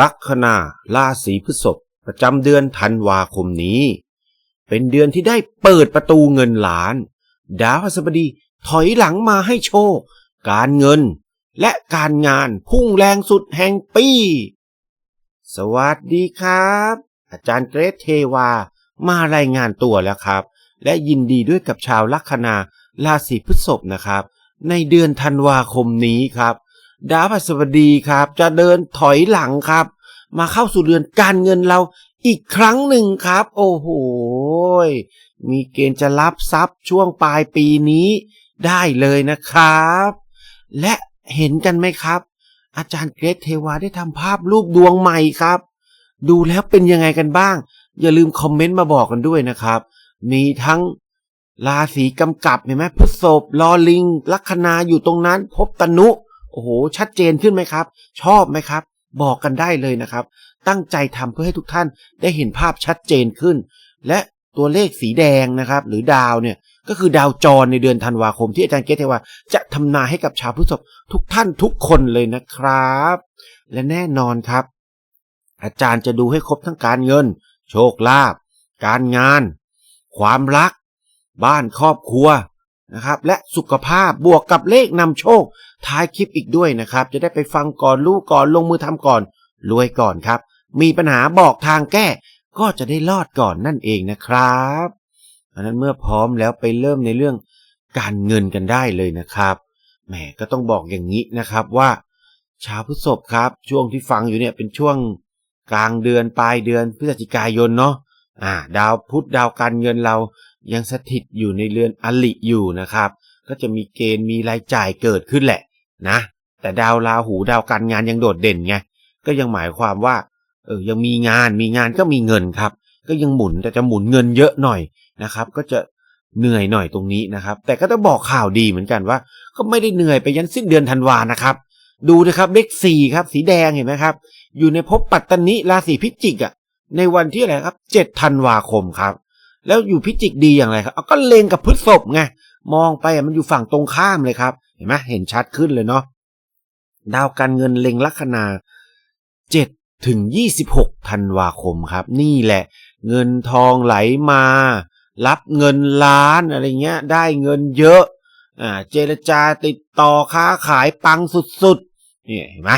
ลัคนาราศีพฤษภประจำเดือนธันวาคมนี้ เป็นเดือนที่ได้เปิดประตูเงินล้าน ดาวพฤหัสบดีถอยหลังมาให้โชค การเงินและการงานพุ่งแรงสุดแห่งปี สวัสดีครับ อาจารย์เกรทเทวามารายงานตัวแล้วครับ และยินดีด้วยกับชาวลัคนาราศีพฤษภนะครับ ในเดือนธันวาคมนี้ครับ ดาวพฤหัสบดีครับ จะเดินถอยหลังครับ มาเข้าสู่เดือนการเงินเราอีกครั้งหนึ่งครับ โอ้โหมีเกณฑ์จะรับทรัพย์ช่วงปลายปีนี้ได้เลยนะครับ และเห็นกันไหมครับ อาจารย์เกรทเทวาได้ทำภาพรูปดวงใหม่ครับ ดูแล้วเป็นยังไงกันบ้าง อย่าลืมคอมเมนต์มาบอกกันด้วยนะครับ มีทั้งราศีกำกับเห็นไหมพฤษภลอลิง ลัคนาอยู่ตรงนั้น พบตนุ โอ้โห ชัดเจนขึ้นไหมครับ ชอบไหมครับ บอกกันได้เลยนะครับ ตั้งใจทำเพื่อให้ทุกท่านได้เห็นภาพชัดเจนขึ้น และตัวเลขสีแดงนะครับ หรือดาวเนี่ยก็คือดาวจรในเดือนธันวาคมที่อาจารย์เกตเทวาจะทำนายให้กับชาวพฤษภทุกท่านทุกคนเลยนะครับ และแน่นอนครับ อาจารย์จะดูให้ครบทั้งการเงิน โชคลาภการงาน ความรัก บ้านครอบครัวนะครับ และสุขภาพบวกกับเลขนำโชค ท้ายคลิปอีกด้วยนะครับ จะได้ไปฟังก่อนรู้ก่อนลงมือทำก่อน รวยก่อนครับ มีปัญหาบอกทางแก้ ก็จะได้รอดก่อนนั่นเองนะครับอันนั้นเมื่อพร้อมแล้วไปเริ่มในเรื่องการเงินกันได้เลยนะครับแหมก็ต้องบอกอย่างนี้นะครับว่าชาวพฤษภครับ ช่วงที่ฟังอยู่เนี่ยเป็นช่วงกลางเดือนปลายเดือนพฤศจิกายนเนาะอ่า ดาวพุธดาวการเงินเรายังสถิตอยู่ในเรือนอลิอยู่นะครับ ก็จะมีเกณฑ์มีรายจ่ายเกิดขึ้นแหละ นะ แต่ดาวราหูดาวการงานยังโดดเด่นไงก็ยังหมายความว่าเออยังมีงานมีงานก็มีเงินครับ ก็ยังหมุนแต่จะหมุนเงินเยอะหน่อยนะครับ ก็จะเหนื่อยหน่อยตรงนี้นะครับ แต่ก็ต้องบอกข่าวดีเหมือนกันว่า ก็ไม่ได้เหนื่อยไปยันสิ้นเดือนธันวานะครับ ดูนะครับเลขสี่ครับสีแดงเห็นไหมครับ อยู่ในภพปัตตนิราศีพิจิกอะในวันที่อะไรครับเจ็ดธันวาคมครับ แล้วอยู่พิจิกดีอย่างไรครับเอาก็เลงกับพฤษภไงมองไปมันอยู่ฝั่งตรงข้ามเลยครับ เห็นไหมเห็นชัดขึ้นเลยเนาะดาวการเงินเล็งลัคนาเจ็ดถึงยี่สิบหกธันวาคมครับ นี่แหละ เงินทองไหลมา รับเงินล้านอะไรเงี้ย ได้เงินเยอะอ่าเจรจาติดต่อค้าขายปังสุดๆนี่เห็นไหม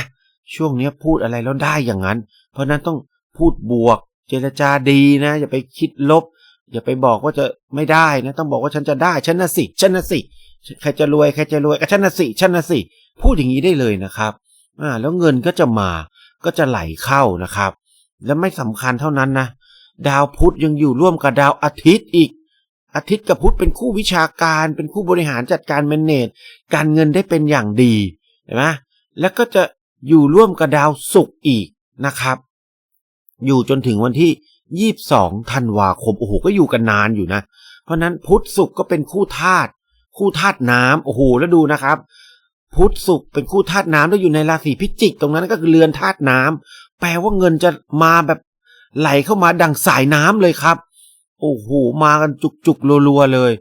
ช่วงนี้พูดอะไรแล้วได้อย่างนั้น เพราะนั้นต้องพูดบวก เจรจาดีนะ อย่าไปคิดลบ อย่าไปบอกว่าจะไม่ได้นะ ต้องบอกว่าฉันจะได้ ฉันน่ะสิ ฉันน่ะสิ ใครจะรวยใครจะรวยก็ฉันนะสิฉันนะสิพูดอย่างนี้ได้เลยนะครับอ่าแล้วเงินก็จะมาก็จะไหลเข้านะครับ และไม่สำคัญเท่านั้นนะดาวพุธยังอยู่ร่วมกับดาวอาทิตย์อีก อาทิตย์กับพุธเป็นคู่วิชาการ เป็นคู่บริหารจัดการแมเนจการเงินได้เป็นอย่างดีเห็นไหมแล้วก็จะอยู่ร่วมกับดาวศุกร์อีกนะครับ อยู่จนถึงวันที่ยี่บสองธันวาคมโอ้โหก็อยู่กันนานอยู่นะ เพราะนั้นพุธศุกร์ก็เป็นคู่ธาตุ คู่ธาตุน้ำโอ้โหแล้วดูนะครับ พุธศุกร์เป็นคู่ธาตุน้ำแล้วอยู่ในราศีพิจิก ตรงนั้นก็คือเรือนธาตุน้ำแปลว่าเงินจะมาแบบไหลเข้ามาดังสายน้ำเลยครับ โอ้โหมากันจุกๆรัวๆเลย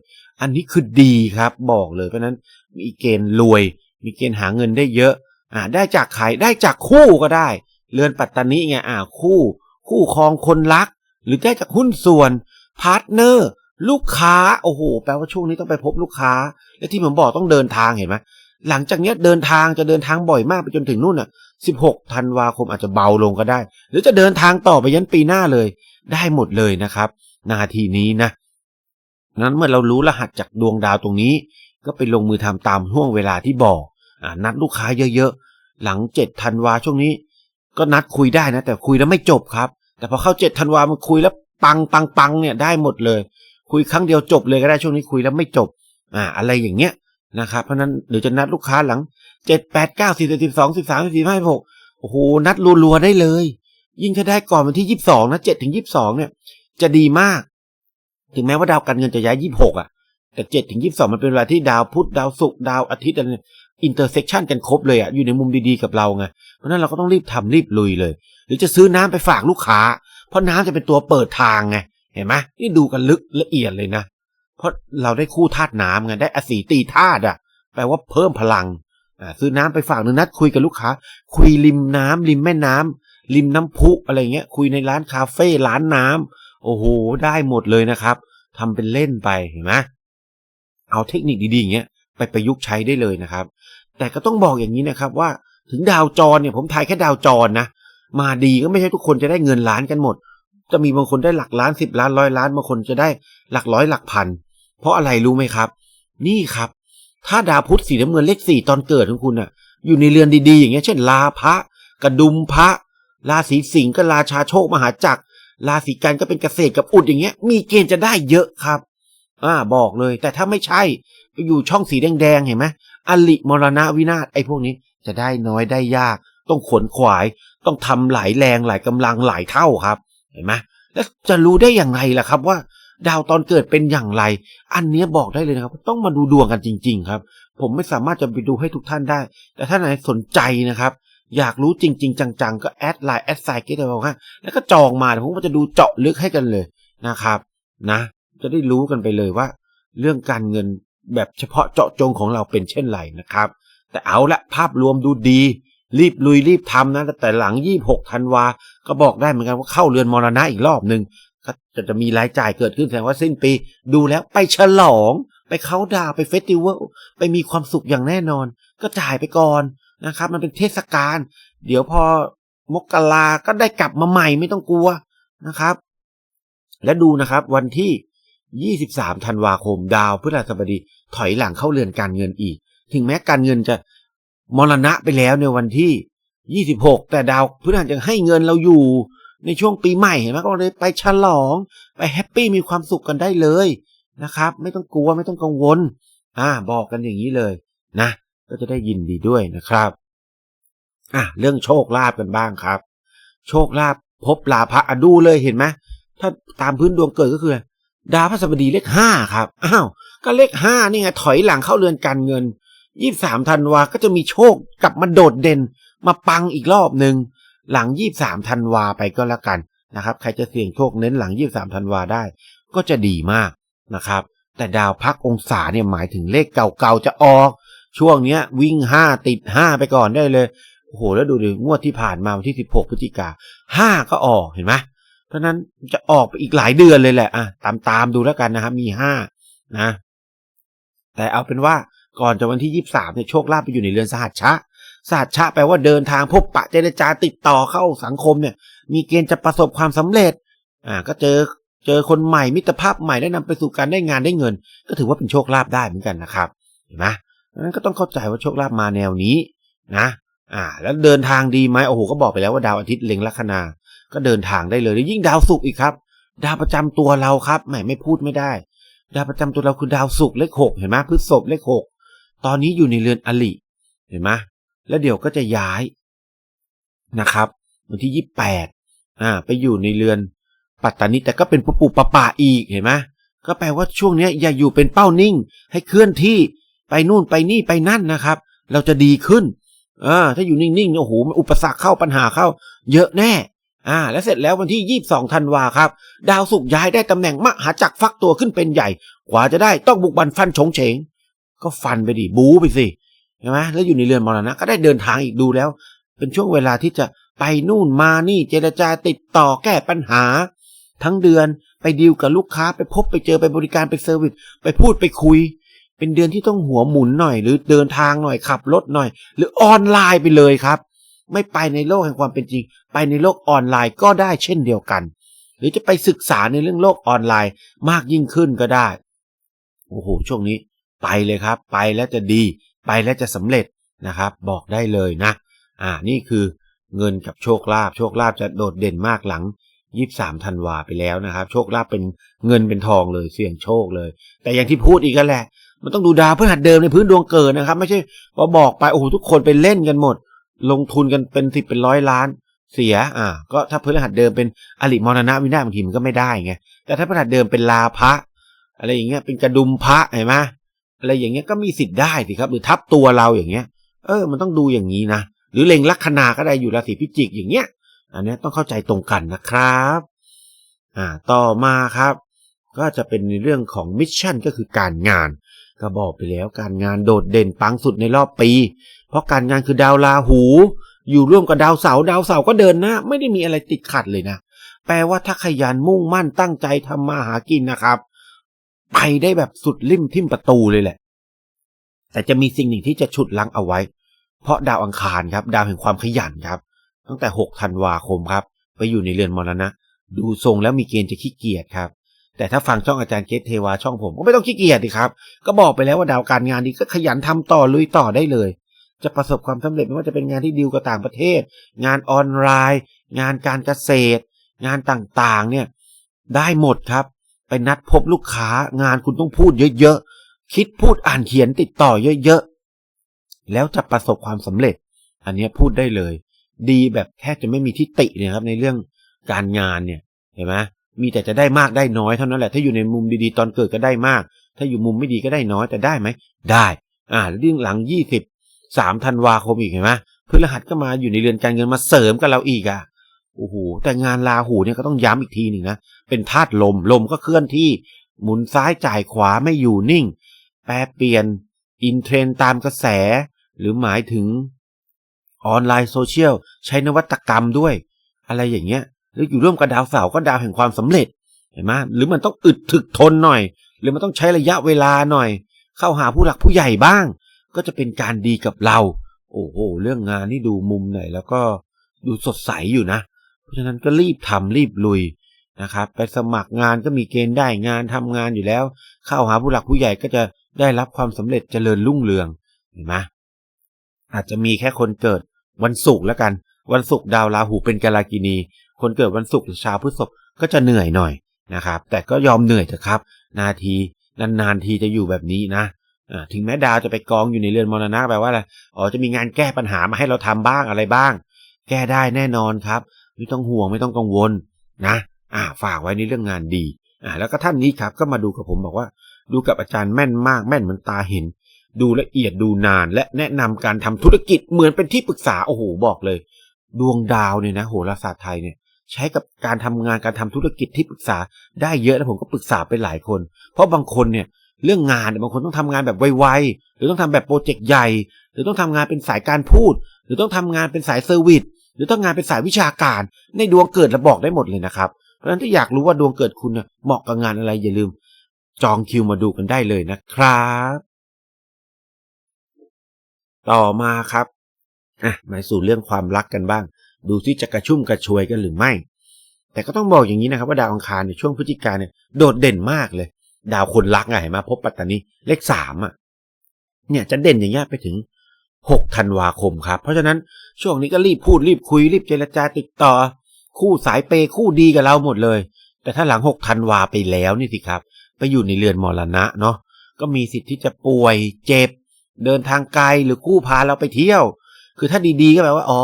อันนี้คือดีครับ บอกเลยเพราะนั้นมีเกณฑ์รวย มีเกณฑ์หาเงินได้เยอะ อ่า ได้จากขายได้จากคู่ก็ได้ เรือนปัตตานีไงอ่าคู่ คู่ครองคนรัก หรือได้จากหุ้นส่วนพาร์ทเนอร์ ลูกค้าโอ้โหแปลว่าช่วงนี้ต้องไปพบลูกค้า และที่ผมบอกต้องเดินทางเห็นไหมหลังจากนี้เดินทางจะเดินทางบ่อยมากไปจนถึงนู่นอะ 16ธันวาคมอาจจะเบาลงก็ได้ หรือจะเดินทางต่อไปยันปีหน้าเลย ได้หมดเลยนะครับ นาทีนี้นะนั้นเมื่อเรารู้รหัสจากดวงดาวตรงนี้ ก็ไปลงมือทำตามห่วงเวลาที่บอกอนัดลูกค้าเยอะๆ หลัง7ธันวาช่วงนี้ ก็นัดคุยได้นะ แต่คุยแล้วไม่จบครับ แต่พอเข้า7ธันวามันคุยแล้วปังปังปังเนี่ยได้หมดเลย คุยครั้งเดียวจบเลยก็ได้ช่วงนี้คุยแล้วไม่จบ อ่า อะไรอย่างเงี้ยนะครับเพราะนั้นหรือจะนัดลูกค้าหลังเจ็ดแปดเก้าสี่สิบสองสิบสามสิบสี่ห้าหกโอ้โหนัดรัวๆได้เลย ยิ่งถ้าได้ก่อนวันที่ยี่สิบสองนะเจ็ดถึงยี่สิบสองเนี่ย จะดีมาก ถึงแม้ว่าดาวการเงินจะย้ายยี่สิบหกอะ แต่เจ็ดถึงยี่สิบสองมันเป็นเวลาที่ดาวพุธดาวศุกร์ดาวอาทิตย์อะไรอินเตอร์เซ็กชันกันครบเลยอะอยู่ในมุมดีๆกับเราไงเพราะนั้นเราก็ต้องรีบทำรีบลุยเลย หรือจะซื้อน้ำไปฝากลูกค้า เพราะน้ำจะเป็นตัวเปิดทางไง เห็นไหมนี่ดูกันลึกละเอียดเลยนะ เพราะเราได้คู่ธาตุน้ำไงได้อสีตีธาตุอะ แปลว่าเพิ่มพลังอ่าซื้อน้ำไปฝากหนึ่งนัดคุยกับลูกค้า คุยริมน้ำริมแม่น้ำริมน้ำพุอะไรเงี้ย คุยในร้านคาเฟ่ร้านน้ำโอ้โห ได้หมดเลยนะครับทำเป็นเล่นไปเห็นไหมเอาเทคนิคดีๆอย่างเงี้ยไปประยุกต์ใช้ได้เลยนะครับ แต่ก็ต้องบอกอย่างนี้นะครับว่าถึงดาวจรเนี่ยผมทายแค่ดาวจรนะมาดีก็ไม่ใช่ทุกคนจะได้เงินล้านกันหมด จะมีบางคนได้หลักล้านสิบล้านร้อยล้านบางคนจะได้หลักร้อยหลักพัน เพราะอะไรรู้ไหมครับ นี่ครับ ถ้าดาวพุธสีน้ำเงินเลขสี่ตอนเกิดของคุณอะ อยู่ในเรือนดีๆ อย่างเงี้ยเช่นลาพระ กระดุมพระราศีสิงห์ก็ราชาโชคมหาจักรราศีกันก็เป็นเกษตรกับอุดอย่างเงี้ย มีเกณฑ์จะได้เยอะครับ อ่าบอกเลย แต่ถ้าไม่ใช่ไปอยู่ช่องสีแดงๆเห็นไหมอลิมรณะวินาศไอ้พวกนี้จะได้น้อยได้ยาก ต้องขนขวาย ต้องทำหลายแรงหลายกำลังหลายเท่าครับ เห็นไหมแล้วจะรู้ได้อย่างไรล่ะครับว่า ดาวตอนเกิดเป็นอย่างไร อันนี้บอกได้เลยนะครับ ต้องมาดูดวงกันจริง ๆ ครับ ผมไม่สามารถจะไปดูให้ทุกท่านได้ แต่ถ้าไหนสนใจนะครับ อยากรู้จริง ๆ จังๆ ก็แอดไลน์แอดไซน์เกตบอกว่าแล้วก็จองมาผมก็จะดูเจาะลึกให้กันเลยนะครับ นะ จะได้รู้กันไปเลยว่า เรื่องการเงินแบบเฉพาะเจาะจงของเราเป็นเช่นไรนะครับ แต่เอาละภาพรวมดูดี รีบลุยรีบทำนะแต่หลังยี่หกธันวา ก็บอกได้เหมือนกันว่าเข้าเรือนมรณะอีกรอบหนึ่งก็จะจะมีรายจ่ายเกิดขึ้นแสดงว่าสิ้นปี ดูแล้วไปฉลอง ไปเขาดาวไปเฟสติวัลไปมีความสุขอย่างแน่นอน ก็จ่ายไปก่อนนะครับ มันเป็นเทศกาลเดี๋ยวพอมกราก็ได้กลับมาใหม่ไม่ต้องกลัวนะครับ และดูนะครับวันที่ 23ธันวาคม ดาวพฤหัสบดีถอยหลังเข้าเรือนการเงินอีก ถึงแม้การเงินจะ มรณะไปแล้วในวันที่ 26 แต่ดาวพฤหัสยังให้เงินเราอยู่ ในช่วงปีใหม่เห็นไหมก็เลยไปฉลอง ไปแฮปปี้มีความสุขกันได้เลยนะครับ ไม่ต้องกลัวไม่ต้องกังวล อ่า บอกกันอย่างนี้เลยนะ ก็จะได้ยินดีด้วยนะครับอะเรื่องโชคลาภกันบ้างครับ โชคลาภพบลาภะดูเลยเห็นไหมถ้าตามพื้นดวงเกิดก็คือ ดาวพฤหัสบดีเลขห้าครับอ้าวก็เลขห้านี่ไงถอยหลังเข้าเรือนการเงิน ยี่สามธันวาก็จะมีโชคกลับมาโดดเด่น มาปังอีกรอบหนึ่งหลังยี่สามธันวาไปก็แล้วกันนะครับ ใครจะเสี่ยงโชคเน้นหลังยี่สามธันวาได้ ก็จะดีมากนะครับ แต่ดาวพักองศาเนี่ยหมายถึงเลขเก่าๆจะออก ช่วงเนี้ย วิ่งห้าติดห้าไปก่อนได้เลยโอ้โหแล้วดูดิงวดที่ผ่านมาวันที่สิบหกพฤศจิกาห้าก็ออกเห็นไหมเพราะนั้นจะออกไปอีกหลายเดือนเลยแหละอะตามตามดูแล้วกันนะครับมีห้านะ แต่เอาเป็นว่า ก่อนจะวันที่ยี่สามเนี่ยโชคลาภไปอยู่ในเรือนสหัสชะสหัสชะแปลว่าเดินทางพบปะเจรจาติดต่อเข้าสังคมเนี่ย มีเกณฑ์จะประสบความสำเร็จ อ่า ก็เจอเจอคนใหม่มิตรภาพใหม่ได้นำไปสู่การได้งานได้เงิน ก็ถือว่าเป็นโชคลาภได้เหมือนกันนะครับเห็นไหมนั้นก็ต้องเข้าใจว่าโชคลาภมาแนวนี้นะอ่า แล้วเดินทางดีไหมโอ้โหก็บอกไปแล้วว่าดาวอาทิตย์เล็งลัคนา ก็เดินทางได้เลยแล้วยิ่งดาวศุกร์อีกครับ ดาวประจำตัวเราครับแหมไม่พูดไม่ได้ ดาวประจำตัวเราคือดาวศุกร์เลขหกเห็นไหมพฤษภเลขหก ตอนนี้อยู่ในเรือนอลิเห็นไหมแล้วเดี๋ยวก็จะย้ายนะครับวันที่ยี่แปดอ่า ไปอยู่ในเรือนปัตตานีแต่ก็เป็นปุปุปะปะอีกเห็นไหมก็แปลว่าช่วงนี้อย่าอยู่เป็นเป้านิ่ง ให้เคลื่อนที่ไปนู่นไปนี่ไปนั่นนะครับ เราจะดีขึ้นอ่าถ้าอยู่นิ่งๆโอ้โหอุปสรรคเข้าปัญหาเข้า เยอะแน่อ่า แล้วเสร็จแล้ววันที่ยี่สองธันวาครับ ดาวสุกย้ายได้ตำแหน่งมหาจักรฟักตัวขึ้นเป็นใหญ่ กว่าจะได้ต้องบุกบันฟันฉงเฉง ก็ฟันไปดิบูไปสิใช่ไหมแล้วอยู่ในเรือนมรณะก็ได้เดินทางอีกดูแล้ว เป็นช่วงเวลาที่จะไปนู่นมานี่เจรจาติดต่อแก้ปัญหา ทั้งเดือนไปดีลกับลูกค้าไปพบไปเจอไปบริการไปเซอร์วิสไปพูดไปคุย เป็นเดือนที่ต้องหัวหมุนหน่อย หรือเดินทางหน่อยขับรถหน่อย หรือออนไลน์ไปเลยครับ ไม่ไปในโลกแห่งความเป็นจริง ไปในโลกออนไลน์ก็ได้เช่นเดียวกัน หรือจะไปศึกษาในเรื่องโลกออนไลน์มากยิ่งขึ้นก็ได้โอ้โหช่วงนี้ ไปเลยครับ ไปแล้วจะดี ไปแล้วจะสำเร็จนะครับ บอกได้เลยนะ อ่านี่คือเงินกับโชคลาภโชคลาภจะโดดเด่นมากหลังยี่สามธันวาไปแล้วนะครับ โชคลาภเป็นเงินเป็นทองเลยเสี่ยงโชคเลย แต่อย่างที่พูดอีกกันแหละ มันต้องดูดาวเพฤหัสเดิมในพื้นดวงเกิดนะครับ ไม่ใช่พอบอกไปโอ้โหทุกคนไปเล่นกันหมด ลงทุนกันเป็นสิบเป็นร้อยล้านเสีย อ่า ก็ถ้าพฤหัสเดิมเป็นอริมรณะวินาศบางทีมันก็ไม่ได้ไงแต่ถ้าพฤหัสเดิมเป็นลาภะอะไรอย่างเงี้ยเป็นกระดุมพระเห็นไหม อะไรอย่างเงี้ยก็มีสิทธิ์ได้สิครับ หรือทับตัวเราอย่างเงี้ย เออ มันต้องดูอย่างนี้นะหรือเล็งลัคนาก็ได้อยู่ราศีพิจิกอย่างเงี้ย อันนี้ต้องเข้าใจตรงกันนะครับ อ่า ต่อมาครับ ก็จะเป็นในเรื่องของมิชชั่นก็คือการงานก็บอกไปแล้วการงานโดดเด่นปังสุดในรอบปี เพราะการงานคือดาวราหู อยู่ร่วมกับดาวเสาร์ดาวเสาร์ก็เดินหน้าไม่ได้มีอะไรติดขัดเลยนะแปลว่าถ้าขยันมุ่งมั่นตั้งใจทำมาหากินนะครับ ไปได้แบบสุดริมทิ่มประตูเลยแหละ แต่จะมีสิ่งหนึ่งที่จะฉุดลังเอาไว้ เพราะดาวอังคารครับ ดาวแห่งความขยันครับ ตั้งแต่ 6 ธันวาคมครับ ไปอยู่ในเรือนมรณะ ดูทรงแล้วมีเกณฑ์จะขี้เกียจครับ แต่ถ้าฟังช่องอาจารย์เกตเทวาช่องผมก็ไม่ต้องขี้เกียจดิครับ ก็บอกไปแล้วว่าดาวการงานดีก็ขยันทำต่อลุยต่อได้เลย จะประสบความสำเร็จไม่ว่าจะเป็นงานที่ดีลกับต่างประเทศ งานออนไลน์ งานการเกษตร งานต่างๆ เนี่ยได้หมดครับ ไปนัดพบลูกค้างานคุณต้องพูดเยอะๆ คิดพูดอ่านเขียนติดต่อเยอะๆ แล้วจะประสบความสำเร็จ อันนี้พูดได้เลย ดีแบบแทบจะไม่มีที่ติเนี่ยครับในเรื่องการงานเนี่ยเห็นไหมมีแต่จะได้มากได้น้อยเท่านั้นแหละ ถ้าอยู่ในมุมดีๆ ตอนเกิดก็ได้มาก ถ้าอยู่มุมไม่ดีก็ได้น้อยแต่ได้ไหม ได้ อ่าแล้วยิ่งหลังยี่สิบสามธันวาคมอีกเห็นไหมพฤหัสก็มาอยู่ในเรือนการเงินมาเสริมกับเราอีกอะ โอ้โหแต่งานลาหูเนี่ยก็ต้องย้ำอีกทีหนึ่งนะเป็นธาตุลมลมก็เคลื่อนที่ หมุนซ้ายจ่ายขวาไม่อยู่นิ่ง แปรเปลี่ยน อินเทรนตามกระแส หรือหมายถึงออนไลน์โซเชียลใช้นวัตกรรมด้วย อะไรอย่างเงี้ย หรืออยู่ร่วมกับดาวเสาร์ก็ดาวแห่งความสำเร็จเห็นไหมหรือมันต้องอึดถึกทนหน่อย หรือมันต้องใช้ระยะเวลาหน่อย เข้าหาผู้หลักผู้ใหญ่บ้าง ก็จะเป็นการดีกับเรา โอ้โห เรื่องงานนี่ดูมุมไหนแล้วก็ดูสดใสอยู่นะะฉะนั้นก็รีบทำรีบลุยนะครับไปสมัครงานก็มีเกณฑ์ได้งานทำงานอยู่แล้ว เข้าหาผู้หลักผู้ใหญ่ก็จะได้รับความสำเร็จเจริญรุ่งเรืองเห็นไหมอาจจะมีแค่คนเกิดวันศุกร์แล้วกัน วันศุกร์ดาวราหูเป็นกาลากินี คนเกิดวันศุกร์หรือชาวพฤษภก็จะเหนื่อยหน่อยนะครับ แต่ก็ยอมเหนื่อยเถอะครับ นาทีนานๆทีจะอยู่แบบนี้นะถึงแม้ดาวจะไปกองอยู่ในเรือนมรณะแปลว่าอะไรอ๋อจะมีงานแก้ปัญหามาให้เราทำบ้างอะไรบ้าง แก้ได้แน่นอนครับ ไม่ต้องห่วงไม่ต้องกังวลนะอ่าฝากไว้ในเรื่องงานดีอ่าแล้วก็ท่านนี้ครับก็มาดูกับผมบอกว่า ดูกับอาจารย์แม่นมากแม่นเหมือนตาเห็น ดูละเอียดดูนาน และแนะนำการทำธุรกิจเหมือนเป็นที่ปรึกษาโอ้โหบอกเลย ดวงดาวเนี่ยนะโหราศาสตร์ไทยเนี่ยใช้กับการทำงานการทำธุรกิจที่ปรึกษาได้เยอะแล้วผมก็ปรึกษาไปหลายคน เพราะบางคนเนี่ยเรื่องงานบางคนต้องทำงานแบบไวๆหรือต้องทำแบบโปรเจกต์ใหญ่ หรือต้องทำงานเป็นสายการพูด หรือต้องทำงานเป็นสายเซอร์วิส หรือต้องงานเป็นสายวิชาการ ในดวงเกิดเราบอกได้หมดเลยนะครับ เพราะฉะนั้นถ้าอยากรู้ว่าดวงเกิดคุณเหมาะกับงานอะไรอย่าลืม จองคิวมาดูกันได้เลยนะครับ ต่อมาครับอะมาสู่เรื่องความรักกันบ้าง ดูที่จะกระชุ่มกระชวยกันหรือไม่ แต่ก็ต้องบอกอย่างนี้นะครับ ว่าดาวอังคารในช่วงพฤศจิกาเนี่ยโดดเด่นมากเลย ดาวคนรักไงเห็นไหมพบปัตตานีเลขสามอะเนี่ยจะเด่นอย่างเงี้ยไปถึง หกธันวาคมครับ เพราะฉะนั้นช่วงนี้ก็รีบพูดรีบคุยรีบเจรจาติดต่อ คู่สายเปคู่ดีกับเราหมดเลย แต่ถ้าหลังหกธันวาไปแล้วนี่สิครับ ไปอยู่ในเรือนมรณะเนาะก็มีสิทธิ์ที่จะป่วยเจ็บ เดินทางไกลหรือคู่พาเราไปเที่ยว คือถ้าดีๆก็แปลว่าอ๋อ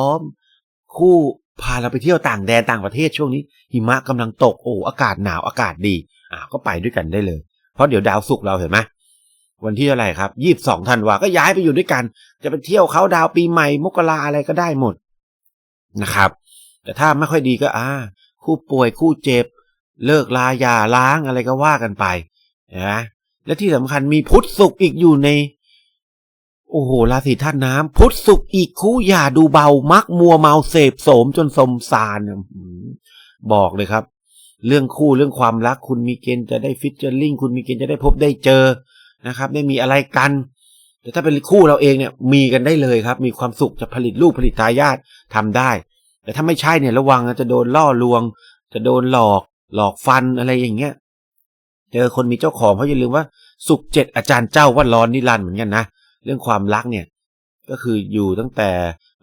คู่พาเราไปเที่ยวต่างแดนต่างประเทศช่วงนี้ หิมะกำลังตกโอ้อากาศหนาวอากาศดีอ่าก็ไปด้วยกันได้เลย เพราะเดี๋ยวดาวศุกเราเห็นไหม วันที่เท่าไรครับยี่บสองธันวาก็ย้ายไปอยู่ด้วยกัน จะไปเที่ยวเขาดาวปีใหม่มกราอะไรก็ได้หมดนะครับ แต่ถ้าไม่ค่อยดีก็อ่าคู่ป่วยคู่เจ็บ เลิกลาย่าล้างอะไรก็ว่ากันไปนะและที่สำคัญมีพุทธศุกร์อีกอยู่ใน โอ้โหราศีธาตุน้ำพุทธศุกร์อีกคู่อย่าดูเบามักมัวเมาเสพโสมจนสมสารบอกเลยครับ เรื่องคู่เรื่องความรักคุณมีเกณฑ์จะได้ฟิชเจอร์ลิงคุณมีเกณฑ์จะได้พบได้เจอ นะครับได้มีอะไรกัน แต่ถ้าเป็นคู่เราเองเนี่ยมีกันได้เลยครับ มีความสุขจะผลิตลูกผลิตทายาททำได้ แต่ถ้าไม่ใช่เนี่ยระวังจะโดนล่อลวง จะโดนหลอกหลอกฟันอะไรอย่างเงี้ยเจอคนมีเจ้าของเพราะอย่าลืมว่าสุขเจ็ดอาจารย์เจ้าว่าร้อนนิรันดร์เหมือนกันนะเรื่องความรักเนี่ยก็คืออยู่ตั้งแต่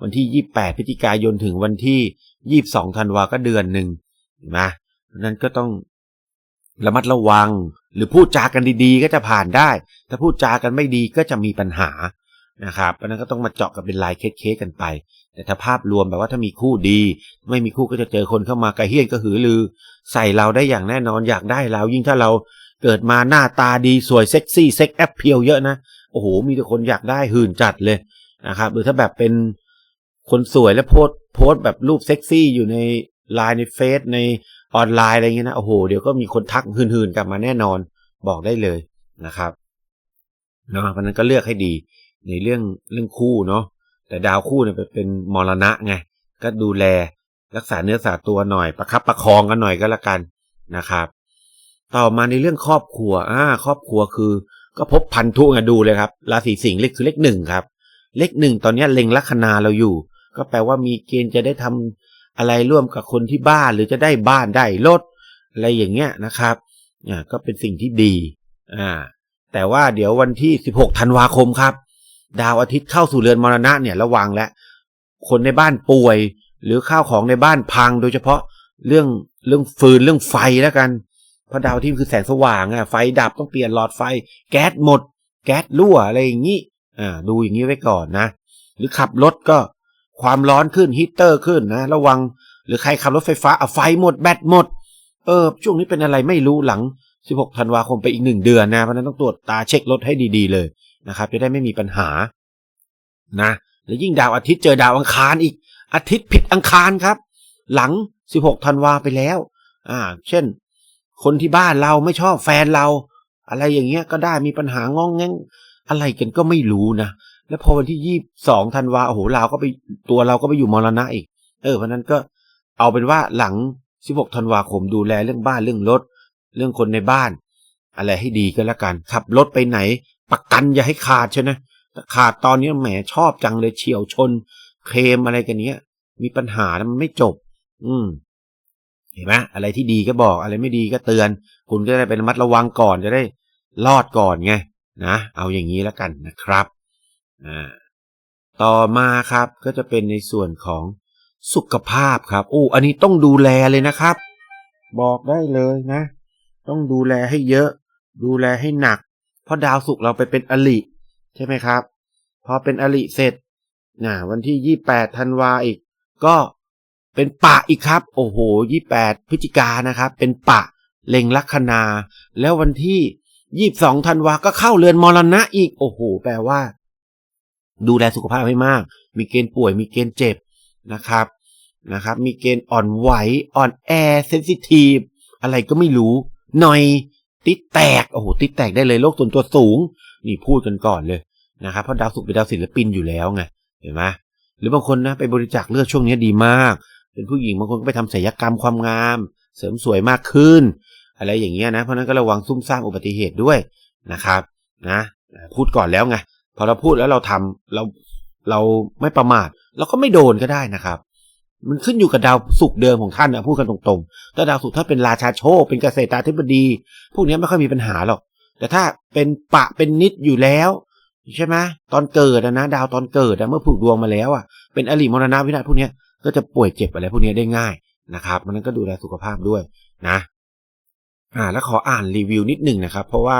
วันที่ยี่แปดพฤศจิกายนถึงวันที่ยี่สองธันวาก็เดือนหนึ่งนไหมนั้นก็ต้อง ระมัดระวัง หรือพูดจากันดีๆ ก็จะผ่านได้ ถ้าพูดจากันไม่ดีก็จะมีปัญหานะครับเพราะนั้นก็ต้องมาเจาะกันเป็นลายเคสๆกันไป แต่ถ้าภาพรวมแบบว่าถ้ามีคู่ดี ไม่มีคู่ก็จะเจอคนเข้ามากระเฮี้ยนก็หือลือ ใส่เราได้อย่างแน่นอนอยากได้เรายิ่งถ้าเราเกิดมาหน้าตาดีสวยเซ็กซี่เซ็กแอปเพียวเยอะนะโอ้โห มีแต่คนอยากได้หื่นจัดเลยนะครับหรือถ้าแบบเป็นคนสวยแล้วโพสโพสแบบรูปเซ็กซี่อยู่ในไลน์ในเฟซใน ออนไลน์อะไรเงี้ยนะโอ้โหเดี๋ยวก็มีคนทักหืนๆกลับมาแน่นอนบอกได้เลยนะครับเนาะเพราะนั้นก็เลือกให้ดีในเรื่องเรื่องคู่เนาะแต่ดาวคู่เนี่ยเป็นมรณะไงก็ดูแลรักษาเนื้อสาตัวหน่อยประคับประคองกันหน่อยก็แล้วกันนะครับ ต่อมาในเรื่องครอบครัวอ่าครอบครัวคือ ก็พบพันธุไงดูเลยครับราศีสิงห์เลขคือเลขหนึ่งครับ เลขหนึ่งตอนนี้เล็งลัคนาเราอยู่ ก็แปลว่ามีเกณฑ์จะได้ทำ อะไรร่วมกับคนที่บ้านหรือจะได้บ้านได้รถอะไรอย่างเงี้ยนะครับอ่าก็เป็นสิ่งที่ดีอ่าแต่ว่าเดี๋ยววันที่ 16ธันวาคมครับ ดาวอาทิตย์เข้าสู่เรือนมรณะเนี่ยระวังแล้วคนในบ้านป่วย หรือข้าวของในบ้านพัง โดยเฉพาะเรื่องเรื่องฟืนเรื่องไฟแล้วกันเพราะดาวอาที่คือแสงสว่างอะไฟดับต้องเปลี่ยนหลอดไฟ แก๊สหมด แก๊สรั่วอะไรอย่างนี้อ่าดูอย่างนี้ไว้ก่อนนะ หรือขับรถก็ ความร้อนขึ้นฮีเตอร์ขึ้นนะ ระวัง หรือใครขับรถไฟฟ้าเอาไฟหมดแบตหมด เออ ช่วงนี้เป็นอะไรไม่รู้หลัง 16 ธันวาคมไปอีกหนึ่งเดือนนะ เพราะนั้นต้องตรวจตาเช็ครถให้ดีๆเลยนะครับ จะได้ไม่มีปัญหา นะ แล้วยิ่งดาวอาทิตย์เจอดาวอังคารอีก อาทิตย์ผิดอังคารครับ หลัง 16 ธันวาไปแล้ว อ่า เช่น คนที่บ้านเราไม่ชอบแฟนเรา อะไรอย่างเงี้ยก็ได้มีปัญหางองแงงอะไรกันก็ไม่รู้นะ แล้วพอวันที่ยี่สองธันวาโอ้โหเราก็ไปตัวเราก็ไปอยู่มรณะอีก เออเพราะนั้นก็เอาเป็นว่าหลัง16ธันวาคมดูแลเรื่องบ้านเรื่องรถ เรื่องคนในบ้าน อะไรให้ดีก็แล้วกัน ขับรถไปไหน ประกันอย่าให้ขาดใช่ไหมขาดตอนนี้แหมชอบจังเลยเฉียวชน เคลมอะไรกันเนี้ย มีปัญหาแล้วมันไม่จบ อืมเห็นไหมอะไรที่ดีก็บอก อะไรไม่ดีก็เตือน คุณก็ได้เป็นมัดระวังก่อนจะได้รอดก่อนไงนะเอาอย่างนี้แล้วกันนะครับ ต่อมาครับก็จะเป็นในส่วนของสุขภาพครับโอ้อันนี้ต้องดูแลเลยนะครับ บอกได้เลยนะ ต้องดูแลให้เยอะ ดูแลให้หนัก เพราะดาวศุกเราไปเป็นอลิใช่ไหมครับ พอเป็นอลิเสร็จนะวันที่ยี่แปดธันวาอีก ก็เป็นปะอีกครับ โอ้โหยี่แปดพฤศจิกานะครับ เป็นปะเล็งลัคนา แล้ววันที่ยี่สองธันวาก็เข้าเรือนมรณะอีก โอ้โห แปลว่า ดูแลสุขภาพให้มาก มีเกณฑ์ป่วย มีเกณฑ์เจ็บนะครับนะครับ มีเกณฑ์อ่อนไหว อ่อนแอเซนซิทีฟอะไรก็ไม่รู้ หน่อย ติดแตก โอ้โห ติดแตกได้เลยโรคส่วนตัวสูง นี่พูดกันก่อนเลยนะครับ เพราะดาวศุกร์เป็นดาวศิลปินอยู่แล้วไง เห็นไหมหรือบางคนนะไปบริจาคเลือดช่วงนี้ดีมาก เป็นผู้หญิงบางคนก็ไปทำศัลยกรรมความงาม เสริมสวยมากขึ้น อะไรอย่างเงี้ยนะ เพราะนั้นก็ระวังซุ่มซ่ามอุบัติเหตุด้วยนะครับ นะ พูดก่อนแล้วไง พอเราพูดแล้วเราทำเราเราไม่ประมาทเราก็ไม่โดนก็ได้นะครับ มันขึ้นอยู่กับดาวศุกร์เดิมของท่านนะพูดกันตรงๆถ้าดาวศุกร์ถ้าเป็นราชาโชคเป็นเกษตราธิบดี พวกนี้ไม่ค่อยมีปัญหาหรอก แต่ถ้าเป็นปะเป็นนิดอยู่แล้วใช่ไหมตอนเกิดนะ ดาวตอนเกิดเมื่อผูกดวงมาแล้วอะเป็นอริมรณะวินาศพวกนี้ก็จะป่วยเจ็บอะไรพวกนี้ได้ง่ายนะครับมันนั้นก็ดูแลสุขภาพด้วยนะ อ่า แล้วขออ่านรีวิวนิดหนึ่งนะครับ เพราะว่า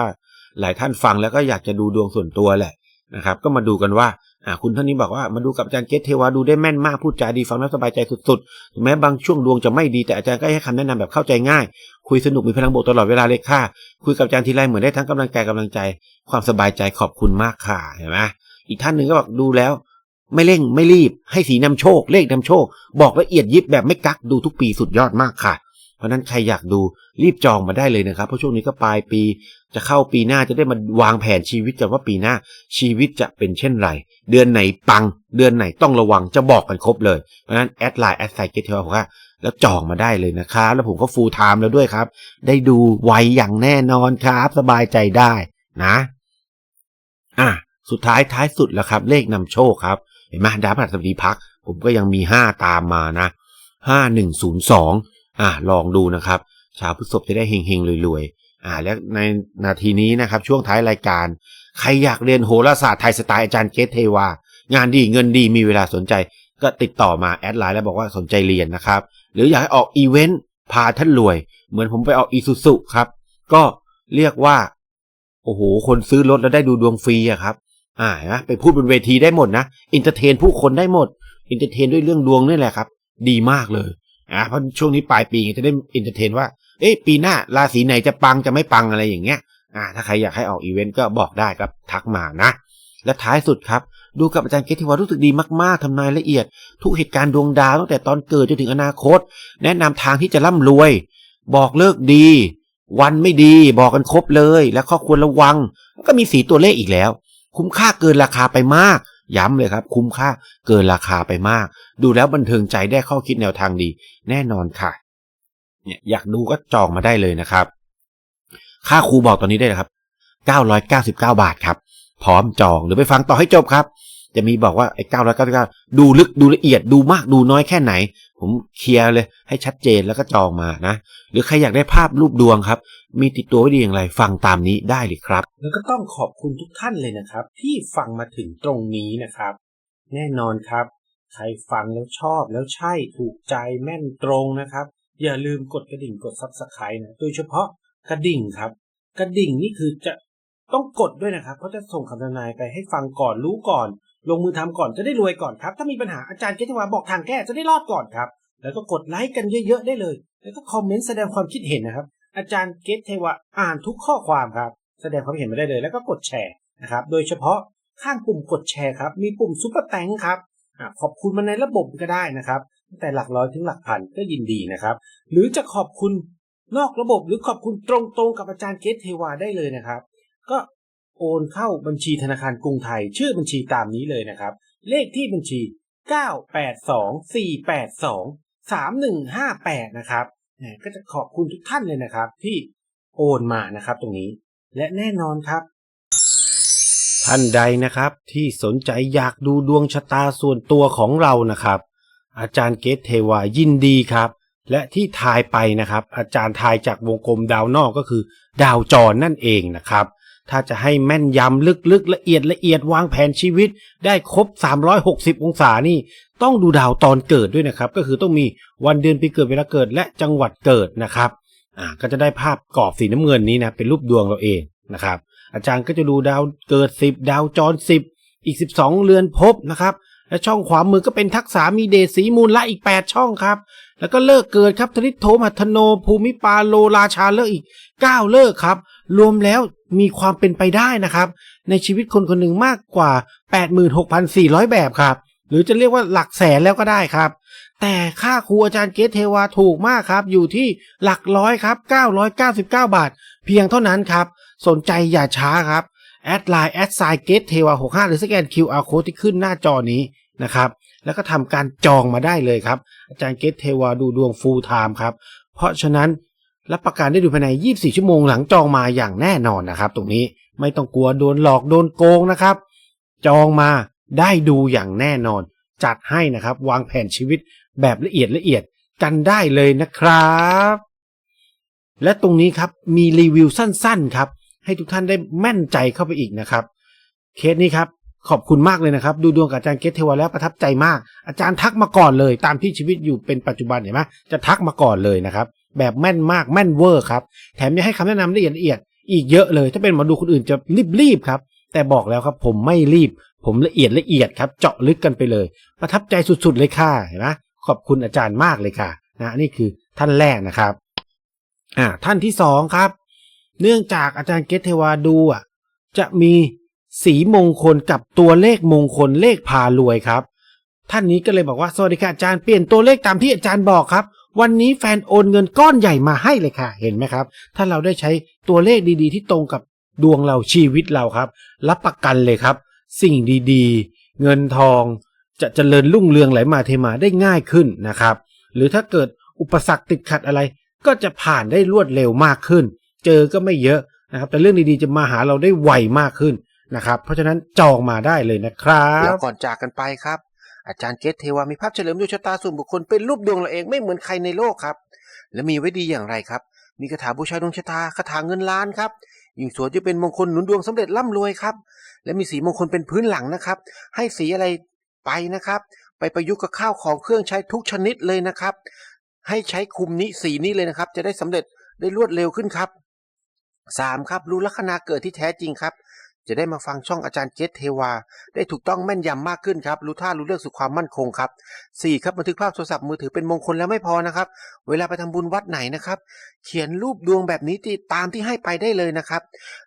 หลายท่านฟังแล้วก็อยากจะดูดวงส่วนตัวแหละ นะครับ ก็มาดูกันว่าคุณท่านนี้บอกว่ามาดูกับอาจารย์เกตเทวาดูได้แม่นมากพูดจาดีฟังแล้วสบายใจสุดๆถึงแม้บางช่วงดวงจะไม่ดีแต่อาจารย์ก็ให้คำแนะนำแบบเข้าใจง่าย คุยสนุกมีพลังบวกตลอดเวลาเลยค่ะ คุยกับอาจารย์ทีไรเหมือนได้ทั้งกำลังใจกำลังใจ ความสบายใจขอบคุณมากค่ะเห็นไหมอีกท่านหนึ่งก็บอกดูแล้ว ไม่เร่งไม่รีบ ให้สีนำโชค เลขนำโชค บอกละเอียดยิบแบบไม่กักดูทุกปีสุดยอดมากค่ะ เพราะนั้นใครอยากดูรีบจองมาได้เลยนะครับเพราะช่วงนี้ก็ปลายปี จะเข้าปีหน้าจะได้มาวางแผนชีวิตกันว่าปีหน้าชีวิตจะเป็นเช่นไร เดือนไหนปัง เดือนไหนต้องระวังจะบอกกันครบเลย เพราะนั้นแอดไลน์แอดไซเกตเทลว่าแล้วจองมาได้เลยนะครับ แล้วผมก็ฟูลไทม์แล้วด้วยครับ ได้ดูไวอย่างแน่นอนครับ สบายใจได้นะอะสุดท้ายท้ายสุดแล้วครับ เลขนำโชคครับ เห็นไหมดาวพฤหัสบดีพัก ผมก็ยังมีห้าตามมานะห้าหนึ่งศูนย์สองอะลองดูนะครับ ชาวพฤษภจะได้เฮงๆรวยๆ อ่าและในนาทีนี้นะครับช่วงท้ายรายการ ใครอยากเรียนโหราศาสตร์ไทยสไตล์อาจารย์เกตเทวางานดีเงินดีมีเวลาสนใจ ก็ติดต่อมาแอดไลน์แล้วบอกว่าสนใจเรียนนะครับ หรืออยากให้ออกอีเวนต์พาท่านรวย เหมือนผมไปออกอีซูซุครับ ก็เรียกว่า โอ้โห คนซื้อรถแล้วได้ดูดวงฟรีอะครับ อ่านะไปพูดบนเวทีได้หมดนะอินเตอร์เทนผู้คนได้หมดอินเตอร์เทนด้วยเรื่องดวงนี่แหละครับ ดีมากเลยอ่าเพราะช่วงนี้ปลายปีจะได้อินเตอร์เทนว่า เอ๊ะปีหน้าราศีไหนจะปังจะไม่ปังอะไรอย่างเงี้ยอ่าถ้าใครอยากให้ออกอีเวนต์ก็บอกได้ครับทักมานะ และท้ายสุดครับ ดูกับอาจารย์เกติวารู้สึกดีมากๆทำนายละเอียด ทุกเหตุการณ์ดวงดาวตั้งแต่ตอนเกิดจนถึงอนาคต แนะนำทางที่จะร่ำรวย บอกเลิกดี วันไม่ดีบอกกันครบเลย และข้อควรระวัง ก็มีสีตัวเลขอีกแล้ว คุ้มค่าเกินราคาไปมาก ย้ำเลยครับ คุ้มค่าเกินราคาไปมาก ดูแล้วบันเทิงใจได้ข้อคิดแนวทางดี แน่นอนค่ะ เนี่ยอยากดูก็จองมาได้เลยนะครับ ค่าครูบอกตอนนี้ได้ครับ 999 บาทครับ พร้อมจองหรือไปฟังต่อให้จบครับ จะมีบอกว่าไอ้999 ดูลึกดูละเอียดดูมากดูน้อยแค่ไหน ผมเคลียร์เลยให้ชัดเจนแล้วก็จองมานะ หรือใครอยากได้ภาพรูปดวงครับ มีติดตัวไว้ดีอย่างไรฟังตามนี้ได้เลยครับ แล้วก็ต้องขอบคุณทุกท่านเลยนะครับ ที่ฟังมาถึงตรงนี้นะครับ แน่นอนครับ ใครฟังแล้วชอบแล้วใช่ถูกใจแม่นตรงนะครับ อย่าลืมกดกระดิ่งกดซับสไครต์นะโดยเฉพาะกระดิ่งครับ กระดิ่งนี่คือจะต้องกดด้วยนะครับ เพราะจะส่งคำทำนายไปให้ฟังก่อนรู้ก่อน ลงมือทำก่อนจะได้รวยก่อนครับ ถ้ามีปัญหาอาจารย์เกตวาบอกทางแก้จะได้รอดก่อนครับ แล้วก็กดไลค์กันเยอะๆได้เลย แล้วก็คอมเมนต์แสดงความคิดเห็นนะครับ อาจารย์เกตเทวะอ่านทุกข้อความครับ แสดงความเห็นมาได้เลย แล้วก็กดแชร์นะครับ โดยเฉพาะข้างปุ่มกดแชร์ครับ มีปุ่มซุปเปอร์แตงครับ ขอบคุณมาในระบบก็ได้นะครับแต่หลักร้อยถึงหลักพันก็ยินดีนะครับ หรือจะขอบคุณนอกระบบหรือขอบคุณตรงๆกับอาจารย์เกตเทวาได้เลยนะครับ ก็โอนเข้าบัญชีธนาคารกรุงไทย ชื่อบัญชีตามนี้เลยนะครับ เลขที่บัญชี 982-482-3158 นะครับก็จะขอบคุณทุกท่านเลยนะครับ ที่โอนมานะครับตรงนี้และแน่นอนครับ ท่านใดนะครับที่สนใจอยากดูดวงชะตาส่วนตัวของเรานะครับ อาจารย์เกตเทวายินดีครับ และที่ทายไปนะครับ อาจารย์ทายจากวงกลมดาวนอกก็คือ ดาวจรนั่นเองนะครับ ถ้าจะให้แม่นยำลึกๆ ละเอียดละเอียดวางแผนชีวิต ได้ครบ 360 องศานี่ ต้องดูดาวตอนเกิดด้วยนะครับ ก็คือต้องมีวันเดือนปีเกิดเวลาเกิดและจังหวัดเกิดนะครับอ่าก็จะได้ภาพกรอบสีน้ำเงินนี้นะเป็นรูปดวงเราเองนะครับ อาจารย์ก็จะดูดาวเกิด 10 ดาวจร 10 อีก 12 เรือนภพนะครับ และช่องขวามือก็เป็นทักษะมีเดสีมูลละอีก 8 ช่องครับ แล้วก็เลิกเกิดครับธนิโทมัทโน ภูมิปาโลราชาเลิกอีก 9 เลิกครับ รวมแล้วมีความเป็นไปได้นะครับ ในชีวิตคนคนหนึ่งมากกว่า 86,400 แบบครับ หรือจะเรียกว่าหลักแสนแล้วก็ได้ครับ แต่ค่าครูอาจารย์เกตเทวาถูกมากครับ อยู่ที่หลักร้อยครับ 999 บาท เพียงเท่านั้นครับ สนใจอย่าช้าครับ แอดไลน์แอดไซเกตเทวา65หรือสแกน QR code ที่ขึ้นหน้าจอนี้นะครับ แล้วก็ทำการจองมาได้เลยครับ อาจารย์เกตเทวาดูดวงฟูลไทม์ครับ เพราะฉะนั้นรับประกันได้ดูภายใน 24 ชั่วโมงหลังจองมาอย่างแน่นอนนะครับ ตรงนี้ไม่ต้องกลัวโดนหลอกโดนโกงนะครับ จองมาได้ดูอย่างแน่นอน จัดให้นะครับ วางแผนชีวิตแบบละเอียดละเอียดกันได้เลยนะครับ และตรงนี้ครับมีรีวิวสั้นๆครับ ให้ทุกท่านได้แม่นใจเข้าไปอีกนะครับ เคสนี้ครับขอบคุณมากเลยนะครับ ดูดวงกับอาจารย์เกตเทวแล้วประทับใจมาก อาจารย์ทักมาก่อนเลย ตามที่ชีวิตอยู่เป็นปัจจุบันเห็นไหมจะทักมาก่อนเลยนะครับ แบบแม่นมากแม่นเวอร์ครับ แถมยังให้คำแนะนำละเอียดละเอียดอีกเยอะเลย ถ้าเป็นหมอดูคนอื่นจะรีบๆครับ แต่บอกแล้วครับผมไม่รีบ ผมละเอียดละเอียดครับ เจาะลึกกันไปเลย ประทับใจสุดๆเลยค่ะเห็นไหมขอบคุณอาจารย์มากเลยค่ะนะนี่คือท่านแรกนะครับ อ่า ท่านที่สองครับ เนื่องจากอาจารย์เกตเทวาดูอะ จะมีสีมงคลกับตัวเลขมงคลเลขพารวยครับ ท่านนี้ก็เลยบอกว่าสวัสดีค่ะอาจารย์เปลี่ยนตัวเลขตามที่อาจารย์บอกครับ วันนี้แฟนโอนเงินก้อนใหญ่มาให้เลยค่ะ เห็นไหมครับ ถ้าเราได้ใช้ตัวเลขดีๆ ที่ตรงกับดวงเราชีวิตเราครับ รับประกันเลยครับ สิ่งดีๆ เงินทอง จะเจริญรุ่งเรืองไหลมาเทมาได้ง่ายขึ้นนะครับ หรือถ้าเกิดอุปสรรคติดขัดอะไร ก็จะผ่านได้รวดเร็วมากขึ้น เจอก็ไม่เยอะนะครับ แต่เรื่องดีๆจะมาหาเราได้ไวมากขึ้นนะครับ เพราะฉะนั้นจองมาได้เลยนะครับแล้วก่อนจากกันไปครับ อาจารย์เกตเทวามีภาพเฉลิมดวงชะตาส่วนบุคคลเป็นรูปดวงเราเองไม่เหมือนใครในโลกครับ และมีไว้ดีอย่างไรครับ มีคาถาบูชาดวงชะตาคาถาเงินล้านครับยิ่งสวยจะเป็นมงคลหนุนดวงสำเร็จร่ำรวยครับ และมีสีมงคลเป็นพื้นหลังนะครับ ให้สีอะไรไปนะครับ ไปประยุกต์กับข้าวของเครื่องใช้ทุกชนิดเลยนะครับ ให้ใช้คุมนี้สีนี้เลยนะครับ จะได้สำเร็จได้รวดเร็วขึ้นครับ สามครับรู้ลัคนาเกิดที่แท้จริงครับ จะได้มาฟังช่องอาจารย์เกตเทวา ได้ถูกต้องแม่นยำมากขึ้นครับ รู้ท่ารู้เรื่องสู่ความมั่นคงครับ 4. ครับบันทึกภาพโทรศัพท์มือถือเป็นมงคลแล้วไม่พอนะครับ เวลาไปทำบุญวัดไหนนะครับ เขียนรูปดวงแบบนี้ที่ตามที่ให้ไปได้เลยนะครับ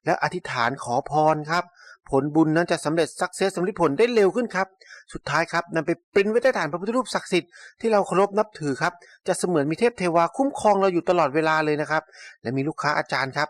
แล้วอธิษฐานขอพรครับผลบุญนั้นจะสำเร็จสักเซสสำเร็จผลได้เร็วขึ้นครับ สุดท้ายครับนำไปปริ้นไว้ใต้ฐานพระพุทธรูปศักดิ์สิทธิ์ที่เราเคารพนับถือครับ จะเสมือนมีเทพเทวาคุ้มครองเราอยู่ตลอดเวลาเลยนะครับ และมีลูกค้าอาจารย์ครับ